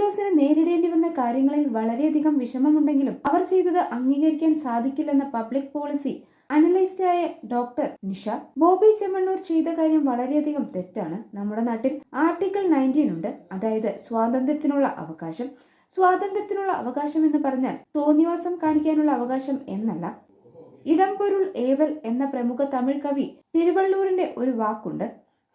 ഹണിറോസിന് നേരിടേണ്ടി വന്ന കാര്യങ്ങളിൽ വളരെയധികം വിഷമമുണ്ടെങ്കിലും അവർ ചെയ്തത് അംഗീകരിക്കാൻ സാധിക്കില്ലെന്ന പബ്ലിക് പോളിസി അനലൈസ്റ്റായ ഡോക്ടർ നിഷ. ബോബി ചെമ്മണ്ണൂർ ചെയ്ത കാര്യം വളരെയധികം തെറ്റാണ്. നമ്മുടെ നാട്ടിൽ ആർട്ടിക്കിൾ നയന്റീൻ ഉണ്ട്. അതായത് സ്വാതന്ത്ര്യത്തിനുള്ള അവകാശം. സ്വാതന്ത്ര്യത്തിനുള്ള അവകാശം എന്ന് പറഞ്ഞാൽ തോന്നിവാസം കാണിക്കാനുള്ള അവകാശം എന്നല്ല. ഇടംപൊരുൾ ഏവൽ എന്ന പ്രമുഖ തമിഴ് കവി തിരുവള്ളൂരിന്റെ ഒരു വാക്കുണ്ട്.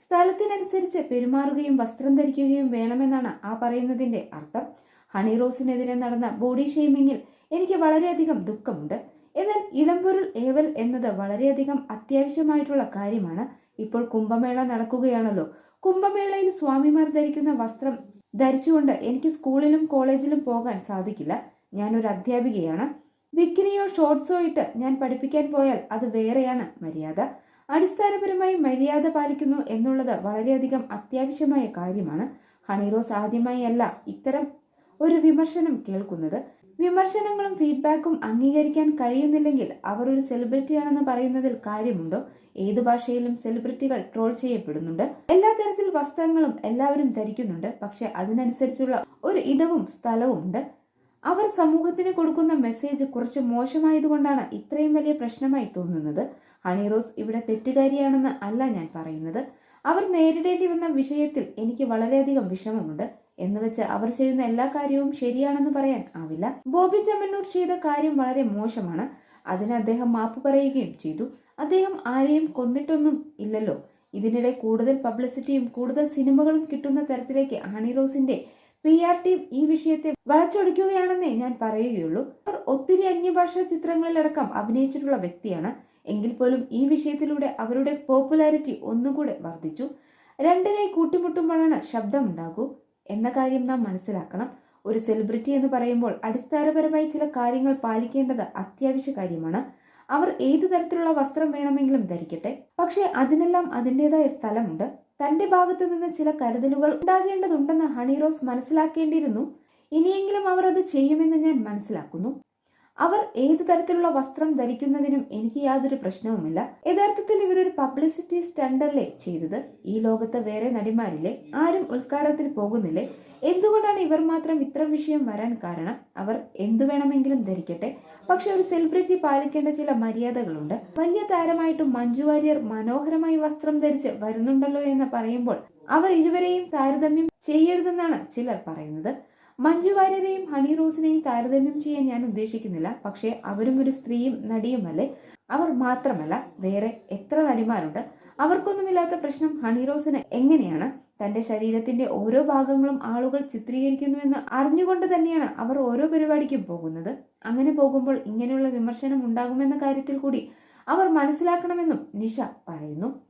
സ്ഥലത്തിനനുസരിച്ച് പെരുമാറുകയും വസ്ത്രം ധരിക്കുകയും വേണമെന്നാണ് ആ പറയുന്നതിന്റെ അർത്ഥം. ഹണി റോസിനെതിരെ നടന്ന ബോഡി ഷെയ്മിങ്ങിൽ എനിക്ക് വളരെയധികം ദുഃഖമുണ്ട്. എന്നാൽ ഇളംപൊരുൾ ഏവൽ എന്നത് വളരെയധികം അത്യാവശ്യമായിട്ടുള്ള കാര്യമാണ്. ഇപ്പോൾ കുംഭമേള നടക്കുകയാണല്ലോ. കുംഭമേളയിൽ സ്വാമിമാർ ധരിക്കുന്ന വസ്ത്രം ധരിച്ചുകൊണ്ട് എനിക്ക് സ്കൂളിലും കോളേജിലും പോകാൻ സാധിക്കില്ല. ഞാനൊരു അധ്യാപികയാണ്. വിക്കിനിയോ ഷോർട്സോ ഇട്ട് ഞാൻ പഠിപ്പിക്കാൻ പോയാൽ അത് വേറെയാണ് മര്യാദ. അടിസ്ഥാനപരമായി മര്യാദ പാലിക്കുന്നു എന്നുള്ളത് വളരെയധികം അത്യാവശ്യമായ കാര്യമാണ്. ഹണിറോസ് ആദ്യമായി അല്ല ഇത്തരം ഒരു വിമർശനം കേൾക്കുന്നത്. വിമർശനങ്ങളും ഫീഡ്ബാക്കും അംഗീകരിക്കാൻ കഴിയുന്നില്ലെങ്കിൽ അവർ ഒരു സെലിബ്രിറ്റിയാണെന്ന് പറയുന്നതിൽ കാര്യമുണ്ടോ? ഏതു ഭാഷയിലും സെലിബ്രിറ്റികൾ ട്രോൾ ചെയ്യപ്പെടുന്നുണ്ട്. എല്ലാ തരത്തിൽ വസ്ത്രങ്ങളും എല്ലാവരും ധരിക്കുന്നുണ്ട്. പക്ഷെ അതിനനുസരിച്ചുള്ള ഒരു ഇടവും സ്ഥലവും ഉണ്ട് അവർ സമൂഹത്തിന് കൊടുക്കുന്ന മെസ്സേജ് കുറച്ച് മോശമായതുകൊണ്ടാണ് ഇത്രയും വലിയ പ്രശ്നമായി തോന്നുന്നത്. ഹണി റോസ് ഇവിടെ തെറ്റുകാരിയാണെന്ന് അല്ല ഞാൻ പറയുന്നത്. അവർ നേരിടേണ്ടി വന്ന വിഷയത്തിൽ എനിക്ക് വളരെയധികം വിഷമമുണ്ട്. എന്ന് വെച്ച് അവർ ചെയ്യുന്ന എല്ലാ കാര്യവും ശരിയാണെന്ന് പറയാൻ ആവില്ല. ബോബി ചമ്മന്നൂർ ചെയ്ത കാര്യം വളരെ മോശമാണ്. അതിന് അദ്ദേഹം മാപ്പ് പറയുകയും ചെയ്തു. അദ്ദേഹം ആരെയും കൊന്നിട്ടൊന്നും ഇല്ലല്ലോ. ഇതിനിടെ കൂടുതൽ പബ്ലിസിറ്റിയും കൂടുതൽ സിനിമകളും കിട്ടുന്ന തരത്തിലേക്ക് ഹണിറോസിന്റെ പി ആർ ടീം ഈ വിഷയത്തെ വളച്ചൊടിക്കുകയാണെന്നേ ഞാൻ പറയുകയുള്ളൂ. അവർ ഒത്തിരി അന്യഭാഷാ ചിത്രങ്ങളിലടക്കം അഭിനയിച്ചിട്ടുള്ള വ്യക്തിയാണ്. എങ്കിൽ പോലും ഈ വിഷയത്തിലൂടെ അവരുടെ പോപ്പുലാരിറ്റി ഒന്നുകൂടെ വർദ്ധിച്ചു. രണ്ട് കൈ കൂട്ടിമുട്ടുമ്പോഴാണ് ശബ്ദമുണ്ടാകൂ. എന്ന കാര്യം നാം മനസ്സിലാക്കണം. ഒരു സെലിബ്രിറ്റി എന്ന് പറയുമ്പോൾ അടിസ്ഥാനപരമായി ചില കാര്യങ്ങൾ പാലിക്കേണ്ടത് അത്യാവശ്യ കാര്യമാണ്. അവർ ഏതു തരത്തിലുള്ള വസ്ത്രം വേണമെങ്കിലും ധരിക്കട്ടെ. പക്ഷേ അതിനെല്ലാം അതിന്റെതായ സ്ഥലമുണ്ട്. തന്റെ ഭാഗത്ത് നിന്ന് ചില കരുതലുകൾ ഉണ്ടാകേണ്ടതുണ്ടെന്ന് ഹണി റോസ് മനസ്സിലാക്കേണ്ടിയിരുന്നു. ഇനിയെങ്കിലും അവർ അത് ചെയ്യുമെന്ന് ഞാൻ മനസ്സിലാക്കുന്നു. അവർ ഏത് തരത്തിലുള്ള വസ്ത്രം ധരിക്കുന്നതിനും എനിക്ക് യാതൊരു പ്രശ്നവുമില്ല. യഥാർത്ഥത്തിൽ ഇവരൊരു പബ്ലിസിറ്റി സ്റ്റണ്ടല്ലേ ചെയ്തത്? ഈ ലോകത്തെ വേറെ നടിമാരില്ലേ? ആരും ഉദ്ഘാടനത്തിൽ പോകുന്നില്ലേ? എന്തുകൊണ്ടാണ് ഇവർ മാത്രം ഇത്തരം വിഷയം വരാൻ കാരണം? അവർ എന്തു വേണമെങ്കിലും ധരിക്കട്ടെ. പക്ഷെ ഒരു സെലിബ്രിറ്റി പാലിക്കേണ്ട ചില മര്യാദകളുണ്ട്. വലിയ താരമായിട്ടും മഞ്ജു വാര്യർ മനോഹരമായി വസ്ത്രം ധരിച്ച് വരുന്നുണ്ടല്ലോ എന്ന് പറയുമ്പോൾ അവർ ഇരുവരെയും താരതമ്യം ചെയ്യരുതെന്നാണ് ചിലർ പറയുന്നത്. മഞ്ജു വാര്യരെയും ഹണി റോസിനെയും താരതമ്യം ചെയ്യാൻ ഞാൻ ഉദ്ദേശിക്കുന്നില്ല. പക്ഷേ അവരും ഒരു സ്ത്രീയും നടിയുമല്ലേ? അവർ മാത്രമല്ല വേറെ എത്ര നടിമാരുണ്ട്? അവർക്കൊന്നുമില്ലാത്ത പ്രശ്നം ഹണി റോസിന് എങ്ങനെയാണ്? തന്റെ ശരീരത്തിന്റെ ഓരോ ഭാഗങ്ങളും ആളുകൾ ചിത്രീകരിക്കുന്നുവെന്ന് അറിഞ്ഞുകൊണ്ട് തന്നെയാണ് അവർ ഓരോ പരിപാടിക്കും പോകുന്നത്. അങ്ങനെ പോകുമ്പോൾ ഇങ്ങനെയുള്ള വിമർശനം ഉണ്ടാകുമെന്ന കാര്യത്തിൽ കൂടി അവർ മനസ്സിലാക്കണമെന്നും നിഷ പറയുന്നു.